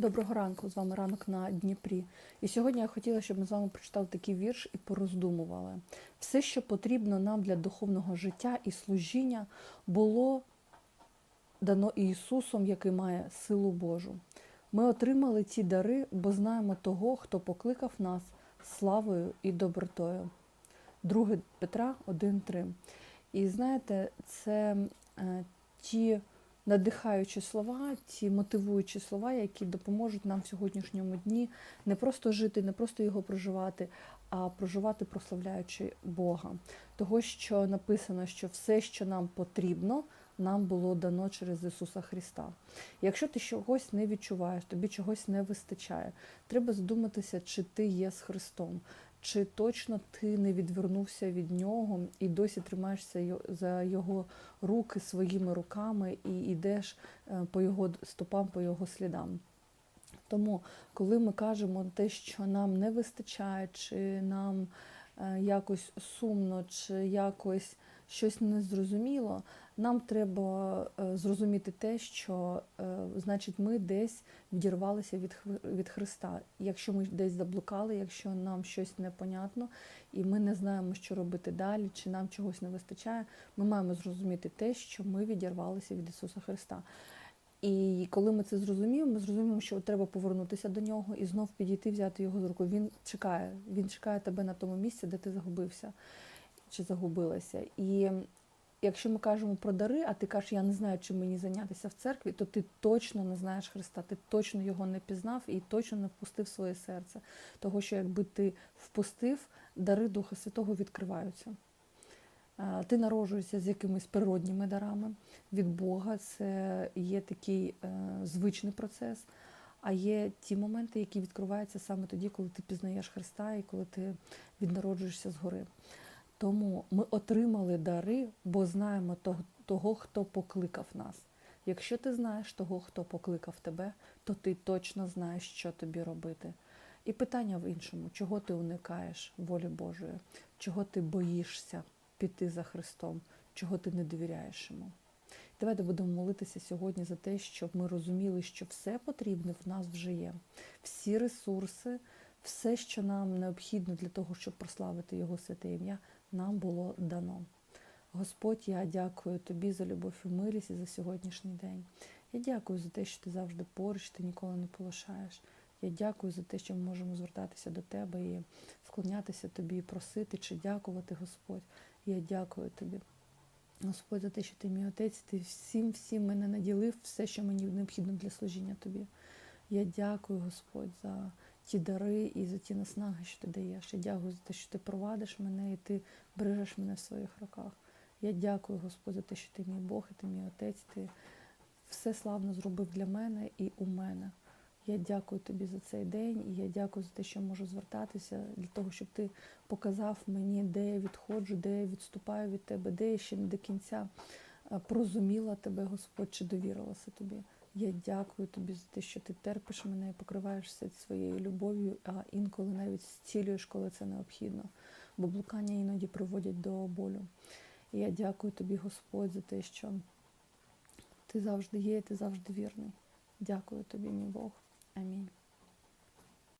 Доброго ранку, з вами ранок на Дніпрі. І сьогодні я хотіла, щоб ми з вами прочитали такий вірш і пороздумували. Все, що потрібно нам для духовного життя і служіння, було дано Ісусом, який має силу Божу. Ми отримали ці дари, бо знаємо того, хто покликав нас славою і добротою. 2 Петра 1.3. І знаєте, це е, ті надихаючі слова, ті мотивуючі слова, які допоможуть нам в сьогоднішньому дні не просто жити, не просто його проживати, а проживати, прославляючи Бога. Того, що написано, що все, що нам потрібно, нам було дано через Ісуса Христа. Якщо ти чогось не відчуваєш, тобі чогось не вистачає, треба задуматися, чи ти є з Христом. Чи точно ти не відвернувся від нього і досі тримаєшся за його руки своїми руками і йдеш е, по його стопам, по його слідам? Тому, коли ми кажемо те, що нам не вистачає, чи нам якось сумно, чи якось щось незрозуміло, нам треба е, зрозуміти те, що е, значить ми десь відірвалися від, від Христа. Якщо ми десь заблукали, якщо нам щось непонятно, і ми не знаємо, що робити далі, чи нам чогось не вистачає, ми маємо зрозуміти те, що ми відірвалися від Ісуса Христа. І коли ми це зрозуміємо, ми зрозуміємо, що треба повернутися до нього і знов підійти, взяти його з руку. Він чекає, він чекає тебе на тому місці, де ти загубився чи загубилася. І якщо ми кажемо про дари, а ти кажеш, я не знаю, чим мені зайнятися в церкві, то ти точно не знаєш Христа, ти точно його не пізнав і точно не впустив своє серце. Того, що якби ти впустив, дари Духа Святого відкриваються. Е, Ти народжуєшся з якимись природніми дарами від Бога. Це є такий е, звичний процес. А є ті моменти, які відкриваються саме тоді, коли ти пізнаєш Христа і коли ти віднароджуєшся згори. Тому ми отримали дари, бо знаємо того, хто покликав нас. Якщо ти знаєш того, хто покликав тебе, то ти точно знаєш, що тобі робити. І питання в іншому: чого ти уникаєш волі Божої, чого ти боїшся піти за Христом, чого ти не довіряєш йому. Давайте будемо молитися сьогодні за те, щоб ми розуміли, що все потрібне в нас вже є. Всі ресурси, все, що нам необхідно для того, щоб прославити Його святе ім'я, нам було дано. Господь, я дякую тобі за любов і милість і за сьогоднішній день. Я дякую за те, що ти завжди поруч, ти ніколи не полишаєш. Я дякую за те, що ми можемо звертатися до тебе і вклонятися тобі, просити чи дякувати, Господь. Я дякую тобі. Господь, за те, що ти мій отець, ти всім всім мене наділив, все, що мені необхідно для служіння тобі. Я дякую, Господь, за ті дари і за ті наснаги, що ти даєш. Я дякую за те, що ти провадиш мене і ти бережеш мене в своїх руках. Я дякую, Господь, за те, що ти мій Бог, і ти мій отець, ти все славно зробив для мене і у мене. Я дякую тобі за цей день, і я дякую за те, що можу звертатися для того, щоб ти показав мені, де я відходжу, де я відступаю від тебе, де я ще не до кінця е, прозуміла тебе, Господь, чи довірилася тобі. Я дякую тобі за те, що ти терпиш мене і покриваєшся своєю любов'ю, а інколи навіть зцілюєш, коли це необхідно. Бо блукання іноді приводять до болю. І я дякую тобі, Господь, за те, що ти завжди є, ти завжди вірний. Дякую тобі, мій Бог. Амінь.